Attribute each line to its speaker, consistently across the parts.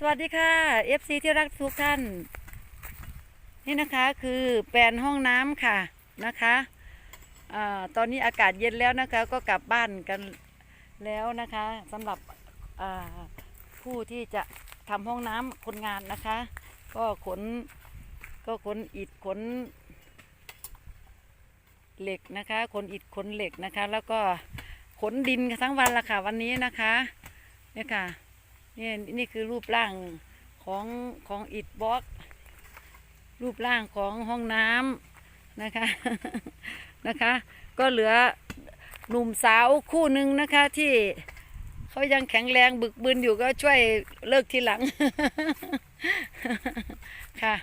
Speaker 1: สวัสดีค่ะ FC ที่รักทุกท่าน นี่นะคะคือแปลนห้องน้ำค่ะนะคะอตอนนี้อากาศเย็นแล้วนะคะ ก็กลับบ้านกันแล้วนะคะสำหรับผู้ที่จะทำห้องน้ำคนงานนะคะ ก็ขนก็ขนอิฐขนเหล็กนะคะขนอิฐขนเหล็กนะคะ แล้วก็ขนดินกันทั้งวันละค่ะวันนี้นะคะเนี่ยค่ะ นี่นี่คือรูปร่างของของอิฐบล็อก รูปร่างของห้องน้ำนะคะนะคะ ก็เหลือหนุ่มสาวคู่หนึ่งนะคะที่เขายังแข็งแรงบึกบึนอยู่ก็ช่วยเลิกทีหลังค่ะ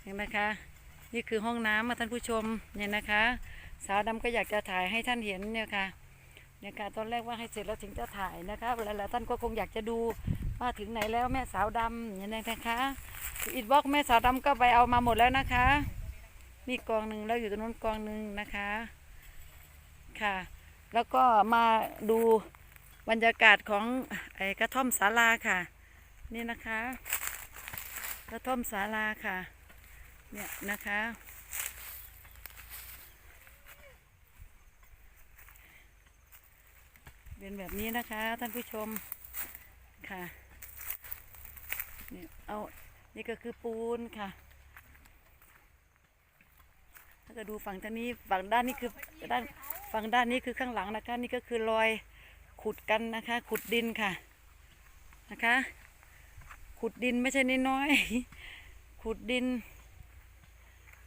Speaker 1: เห็นไหมคะ นี่คือห้องน้ำมาท่านผู้ชมเนี่ยนะคะ สาวดำก็อยากจะถ่ายให้ท่านเห็นเนี่ยค่ะ นี่ยค่ะตอนแรกว่าให้เสร็จแล้วถึงจะถ่ายนะคะหลายๆท่านก็คงอยากจะดูว่าถึงไหนแล้วแม่สาวดำเนี่ยนะคะอิดบล็อกแม่สาวดำก็ไปเอามาหมดแล้วนะคะ นี่กองหนึ่งแล้วอยู่ตรงนู้นกองหนึ่งนะคะค่ะ แล้วก็มาดูบรรยากาศของไอ้กระท่อมศาลาค่ะ นี่นะคะ กระท่อมศาลาค่ะ เนี่ยนะคะ เป็นแบบนี้นะคะท่านผู้ชมค่ะนี่เอานี่ก็คือปูนค่ะ ถ้าก็ดูฝั่งทางนี้ฝั่งด้านนี้คือด้านฝั่งด้านนี้คือข้างหลังนะคะ นี่ก็คือรอยขุดกันนะคะ ขุดดินค่ะนะคะ ขุดดินไม่ใช่น้อยๆขุดดิน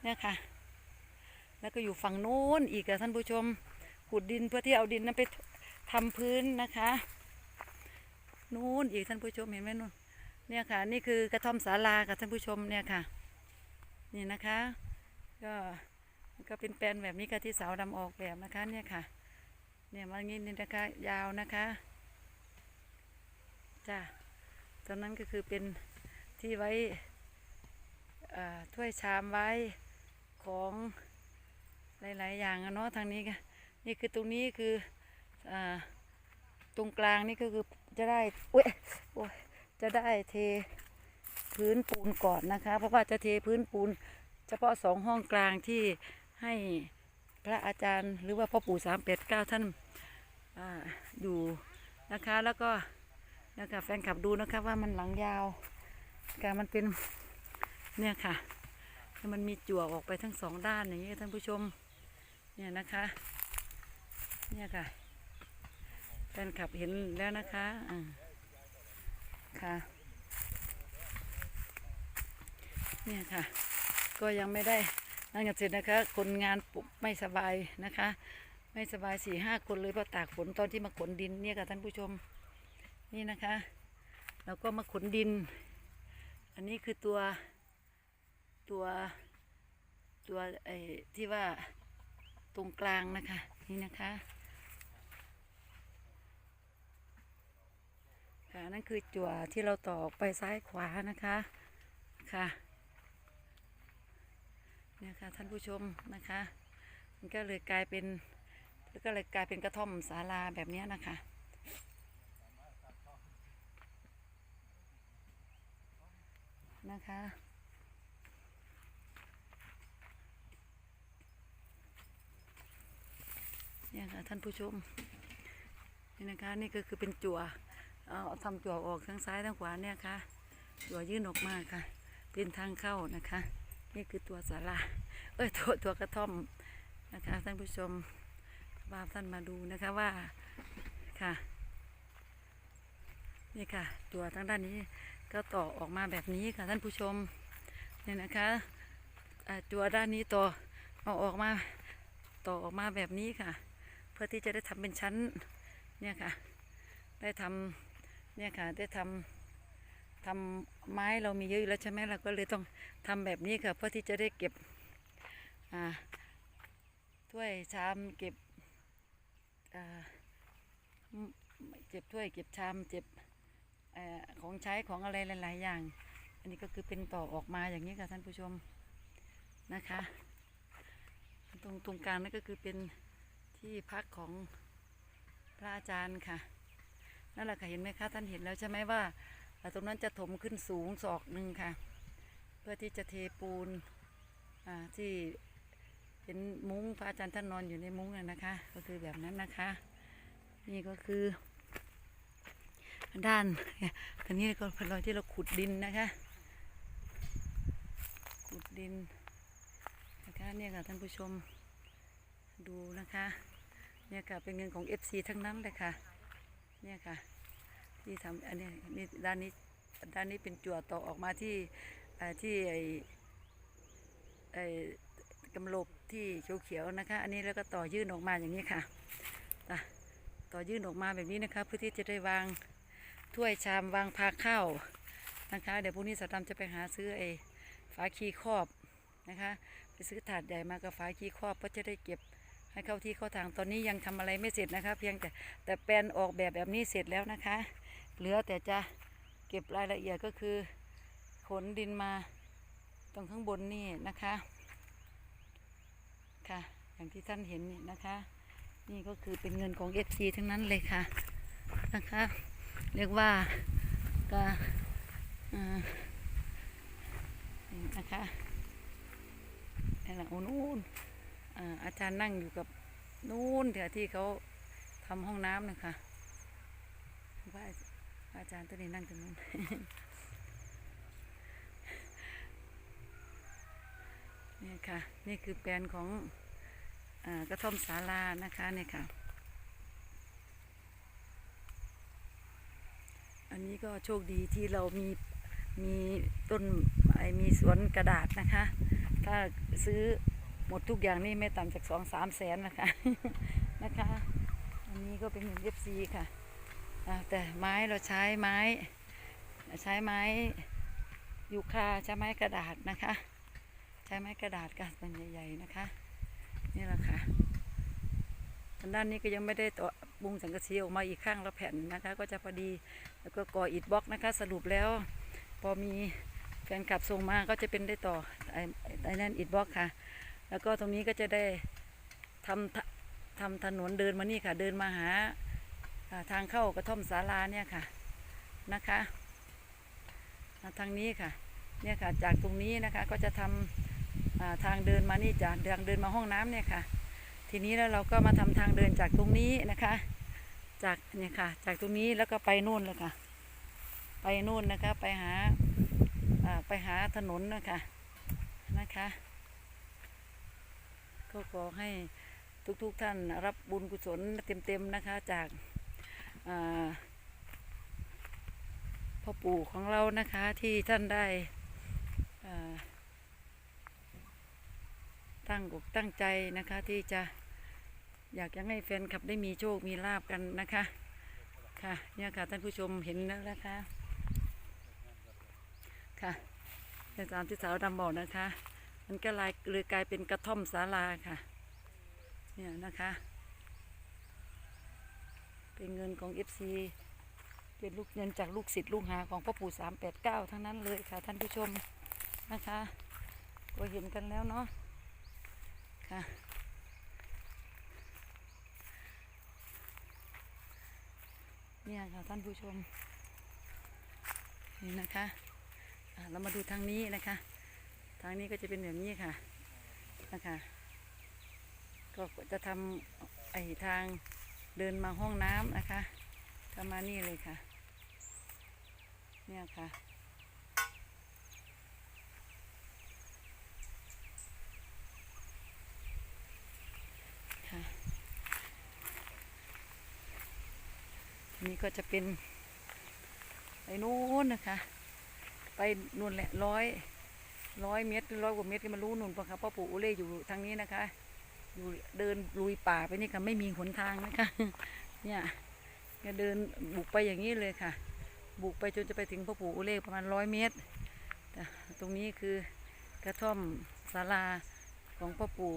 Speaker 1: เนี่ยค่ะ แล้วก็อยู่ฝั่งโน้นอีกอะท่านผู้ชม ขุดดินเพื่อที่เอาดินนั้นไป ทำพื้นนะคะ นู่นอีกท่านผู้ชมเห็นไหมนู่นเนี่ยค่ะ นี่คือกระท่อมศาลาค่ะท่านผู้ชมเนี่ยค่ะ นี่นะคะ ก็ก็เป็นแปลนแบบนี้ค่ะที่สาวดำออกแบบนะคะเนี่ยค่ะ เนี่ยมางี้นี่นะคะยาวนะคะจ้าตอนนั้นก็คือเป็นที่ไว้เอ่อถ้วยชามไว้ของหลาย ๆ อย่างอะเนาะทางนี้ค่ะนี่คือตรงนี้คือ ตรงกลางนี่ก็คือจะได้อุ้ยจะได้เทพื้นปูนก่อนนะคะ เพราะว่าจะเทพื้นปูน เฉพาะสองห้องกลางที่ให้พระอาจารย์หรือว่าพ่อปู่สามเป็ดเก้าท่านออยู่นะคะแล้วก็นะคะแฟนคลับดูนะคะว่ามันหลังยาวการมันเป็นเนี่ยค่ะมันมีจั่วออกไปทั้งสองด้านอย่างนี้ท่านผู้ชมเนี่ยนะคะเนี่ยค่ะ แฟนคลับเห็นแล้วนะคะอ่าค่ะเนี่ยค่ะ ก็ยังไม่ได้นั่นกันเสร็จนะคะ คนงานปุบไม่สบายนะคะ ไม่สบายสี่ห้าคนเลยเพราะตากฝนตอนที่มาขนดินเนี่ยค่ะท่านผู้ชมนี่นะคะเราก็มาขนดิน อันนี้คือตัวตัวตัวไอ้ที่ว่าตรงกลางนะคะ นี่นะคะ ค่ะนั่นคือจั่วที่เราตอกไปซ้ายขวานะคะค่ะเนี่ยค่ะท่านผู้ชมนะคะมันก็เลยกลายเป็นก็เลยกลายเป็นกระท่อมศาลาแบบนี้นะคะนะคะเนี่ยค่ะท่านผู้ชมนี่นะคะนี่ก็คือเป็นจั่ว เอาทำจั่วออกทั้งซ้ายทั้งขวาเนี่ยค่ะจั่วยื่นออกมาค่ะ เป็นทางเข้านะคะ นี่คือตัวศาลาเอ้ยตัวตัวกระท่อมนะคะท่านผู้ชมพาท่านมาดูนะคะว่าค่ะ นี่ค่ะ ตัวทางด้านนี้ก็ต่อออกมาแบบนี้ค่ะท่านผู้ชมเนี่ยนะคะอ่าตัวด้านนี้ต่อเอาออกมาต่อออกมาแบบนี้ค่ะ เพื่อที่จะได้ทำเป็นชั้นเนี่ยค่ะ ได้ทำ เนี่ยค่ะได้ทำทำไม้เรามีเยอะอยู่แล้วใช่ไหมเราก็เลยต้องทำแบบนี้ค่ะเพื่อที่จะได้เก็บอ่าถ้วยชามเก็บอ่าเก็บถ้วยเก็บชามเก็บอของใช้ของอะไรหลาย ๆ อย่าง อันนี้ก็คือเป็นต่อออกมาอย่างนี้ค่ะท่านผู้ชมนะคะ ตรงตรงกลางนั่นก็คือเป็นที่พักของพระอาจารย์ค่ะ นั่นแหละค่ะเห็นไหมคะท่านเห็นแล้วใช่ไหมว่าตรงนั้นจะถมขึ้นสูงศอกหนึ่งค่ะ เพื่อที่จะเทปูนที่เป็นมุ้งพระอาจารย์ท่านนอนอยู่ในมุ้งน่ะนะคะ ก็คือแบบนั้นนะคะ นี่ก็คือ ด้านตอนนี้ก็เป็นรอยที่เราขุดดินนะคะ ขุดดินนะคะเนี่ยค่ะท่านผู้ชมดูนะคะ เนี่ยค่ะเป็นเงินของ FC ทั้งนั้นเลยค่ะ เนี่ยค่ะ ที่ทำอันนี้นี่ด้านนี้ด้านนี้เป็นจั่วต่อออกมาที่ที่ไอไอกำหลกที่เขียวๆนะคะ อันนี้แล้วก็ต่อยื่นออกมาอย่างนี้ค่ะอะต่อยื่นออกมาแบบนี้นะคะ เพื่อที่จะได้วางถ้วยชามวางพาข้าวนะคะ เดี๋ยวพรุ่งนี้สตามจะไปหาซื้อไอ้ฝาคีครอบนะคะ ไปซื้อถาดใหญ่มากับฝาคีครอบก็จะได้เก็บ ให้เข้าที่เข้าทางตอนนี้ยังทำอะไรไม่เสร็จนะคะ เพียงแต่แต่แปลนออกแบบแบบนี้เสร็จแล้วนะคะ เหลือแต่จะเก็บรายละเอียดก็คือขนดินมาตรงข้างบนนี่นะคะค่ะ อย่างที่ท่านเห็นนี่นะคะ นี่ก็คือเป็นเงินของ FC ทั้งนั้นเลยค่ะนะคะ เรียกว่าก็อ่านะคะนี่แหละโอ้นู่น อาจารย์นั่งอยู่กับนู่นเดี๋ยวที่เขาทำห้องน้ำนะคะว่าอาจารย์ตัวนี้นั่งตรงนู้นนี่ค่ะ นี่คือแปลนของอกระท่อมศาลานะคะเนี่ยค่ะ อันนี้ก็โชคดีที่เรามีมีต้นไอมีสวนกระดาษนะคะ ถ้าซื้อ หมดทุกอย่างนี่ไม่ต่ำจากสองสามแสนนะคะนะคะ อันนี้ก็เป็นเงินเอฟซีค่ะแต่ไม้เราใช้ไม้ใช้ไม้ยูคาใช้ไม้กระดาษนะคะ ใช้ไม้กระดาษกันต้นใหญ่ๆนะคะนี่แหละค่ะทางด้านนี้ก็ยังไม่ได้ต่อบุงสังกะสีออกมาอีกข้างละแผ่นนะคะ ก็จะพอดีแล้วก็ก่ออิฐบล็อกนะคะ สรุปแล้ว พอมีแฟนคลับส่งมาก็จะเป็นได้ต่อไอ้ไอ้นั่นอิฐบล็อกค่ะ แล้วก็ตรงนี้ก็จะได้ทำทำถนนเดินมานี่ค่ะ เดินมาหาทางเข้ากระท่อมศาลาเนี่ยค่ะนะคะมาทางนี้ค่ะเนี่ยค่ะจากตรงนี้นะคะก็จะทำอ่าทางเดินมานี่จากทางเดินมาห้องน้ำเนี่ยค่ะ ทีนี้แล้วเราก็มาทำทางเดินจากตรงนี้นะคะ จากเนี่ยค่ะจากตรงนี้แล้วก็ไปนู่นเลยค่ะ ไปนู่นนะคะไปหาไปหาถนนนะคะนะคะ ก็ขอให้ทุกๆทท่านรับบุญกุศลเต็มๆนะคะจากาพ่อปู่ของเรานะคะที่ท่านได้ตั้งอกตั้งใจนะคะที่จะอยากจะให้แฟนคลับได้มีโชคมีลาบกันนะคะค่ะเนี่ยค่ะท่านผู้ชมเห็นแล้วนะคะค่ะอย่างตามที่สาวดำบอกนะคะ มันก็ลายเลยกลายเป็นกระท่อมศาลาค่ะ เนี่ยนะคะ เป็นเงินของ FC เป็นลูกเงินจากลูกศิษย์ลูกหาของพ่อปู่สามแปดเก้าทั้งนั้นเลยค่ะท่านผู้ชมนะคะ ก็เห็นกันแล้วเนาะค่ะเนี่ยค่ะท่านผู้ชมนี่นะคะเรามาดูทางนี้นะคะ ทางนี้ก็จะเป็นแบบนี้ค่ะ นะคะ ก็จะทำไอทางเดินมาห้องน้ำนะคะก็มานี่เลยค่ะ เนี่ยค่ะค่ะนี่ก็จะเป็นไปนู้นนะคะ ไปนู่นแหละร้อย ร้อยเมตรร้อยกว่าเมตรก็มารู้นู่นปะคะพ่อปู่อุเล่อยู่ทางนี้นะคะ อยู่เดินลุยป่าไปนี่ค่ะไม่มีหนทางนะคะ เนี่ยจะเดินบุกไปอย่างนี้เลยค่ะ บุกไปจนจะไปถึงพ่อปู่อุเล่ประมาณร้อยเมตรตรงนี้คือกระท่อมศาลาของพ่อปู่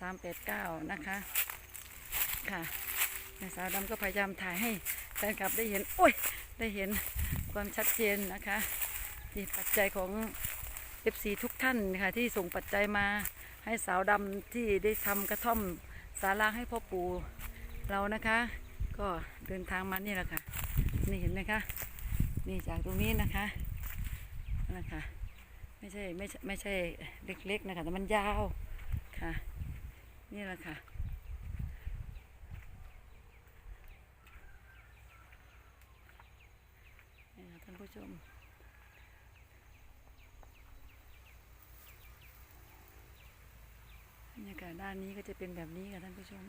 Speaker 1: สามแปดเก้านะคะค่ะสาวดำก็พยายามถ่ายให้แฟนคลับได้เห็นโอ้ยได้เห็นความชัดเจนนะคะที่ปัจจัยของ FC ทุกท่านนะคะที่ส่งปัจจัยมาให้สาวดำที่ได้ทำกระท่อมศาลาให้พ่อปู่เรานะคะ ก็เดินทางมานี่แหละค่ะ นี่เห็นไหมคะนี่จากตรงนี้นะคะนั่นนะคะไม่ใช่ไม่ใช่ไม่ใช่เล็กๆนะคะแต่มันยาวค่ะ นี่แหละค่ะท่านผู้ชม บรรยากาศ ด้านนี้ก็จะเป็นแบบนี้ค่ะท่านผู้ชม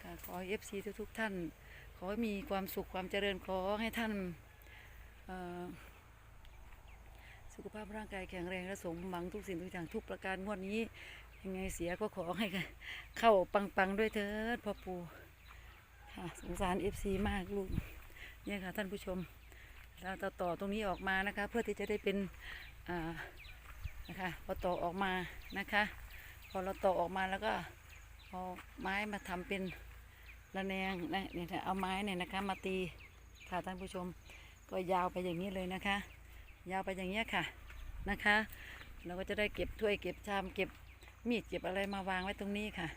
Speaker 1: ค่ะขอเอฟซีทุกๆท่าน ขอมีความสุขความเจริญขอให้ท่านสุขภาพร่างกายแข็งแรงและสมหวังทุกสิ่งทุกอย่างทุกประการงวดนี้ ยังไงเสียก็ขอให้เข้าปังๆด้วยเถิดพ่อปู่ สงสารเอฟซีมากลูกเนี่ยค่ะท่านผู้ชม เราต่อต่อตรงนี้ออกมานะคะ เพื่อที่จะได้เป็นอ่านะคะพอต่อออกมานะคะ พอเราต่อออกมาแล้วก็เอาไม้มาทำเป็นระแนงนะเนี่ยเอาไม้เนี่ยนะคะ มาตีค่ะท่านผู้ชมก็ยาวไปอย่างนี้เลยนะคะ ยาวไปอย่างเงี้ค่ะนะคะ เราก็จะได้เก็บถ้วยเก็บชามเก็บมีดเก็บอะไรมาวางไว้ตรงนี้ค่ะ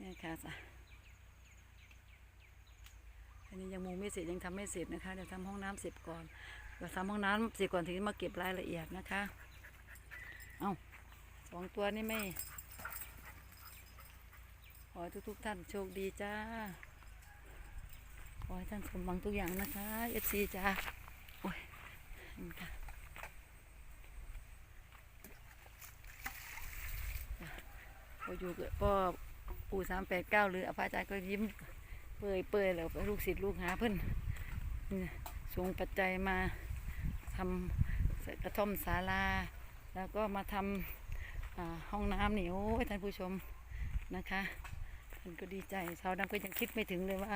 Speaker 1: นี่ค่ะจ้ะ อันนี้ยังมุงไม่เสร็จยังทำไม่เสร็จนะคะเดี๋ยวทำห้องน้ำเสร็จก่อนเดี๋ยวทำห้องน้ำเสร็จก่อนถึงมาเก็บรายละเอียดนะคะ เอาสองตัวนี่ไม่ขอให้ทุกท่านโชคดีจ้าขอให้ท่านสมหวังทุกอย่างนะคะเอฟซีจ้าโอ้ยนี่ค่ะพออยู่กับพ่อปู่สามแปดเก้าหรืออภาจารย์ก็ยิ้ม เปื่อยเปื่อยแล้วลูกศิษย์ลูกหาเพิ่นเนี่ยส่งปัจจัยมาทำกระท่อมศาลา แล้วก็มาทำห้องน้ำนี่โอ้ยท่านผู้ชมนะคะท่านก็ดีใจสาวดำก็ยังคิดไม่ถึงเลยว่า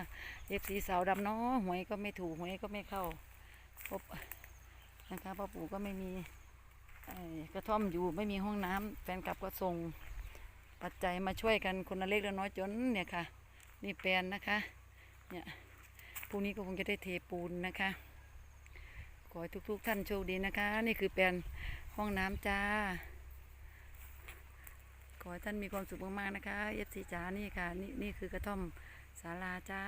Speaker 1: เอฟซีสาวดำเนาะหวยก็ไม่ถูกหวยก็ไม่เข้าพบนะคะพ่อปู่ก็ไม่มีกระท่อมอยู่ไม่มีห้องน้ำแฟนคลับก็ส่งปัจจัยมาช่วยกันคนละเล็กละน้อยจนเนี่ยค่ะ นี่แปลนนะคะ เนี่ยพรุ่งนี้ก็คงจะได้เทปูนนะคะ ขอให้ทุก ๆ ท่านโชคดีนะคะ นี่คือแปลนห้องน้ำจ้า ขอให้ท่านมีความสุขมากๆนะคะเอฟซีจ้านี่ค่ะ นี่นี่คือกระท่อมศาลาจ้า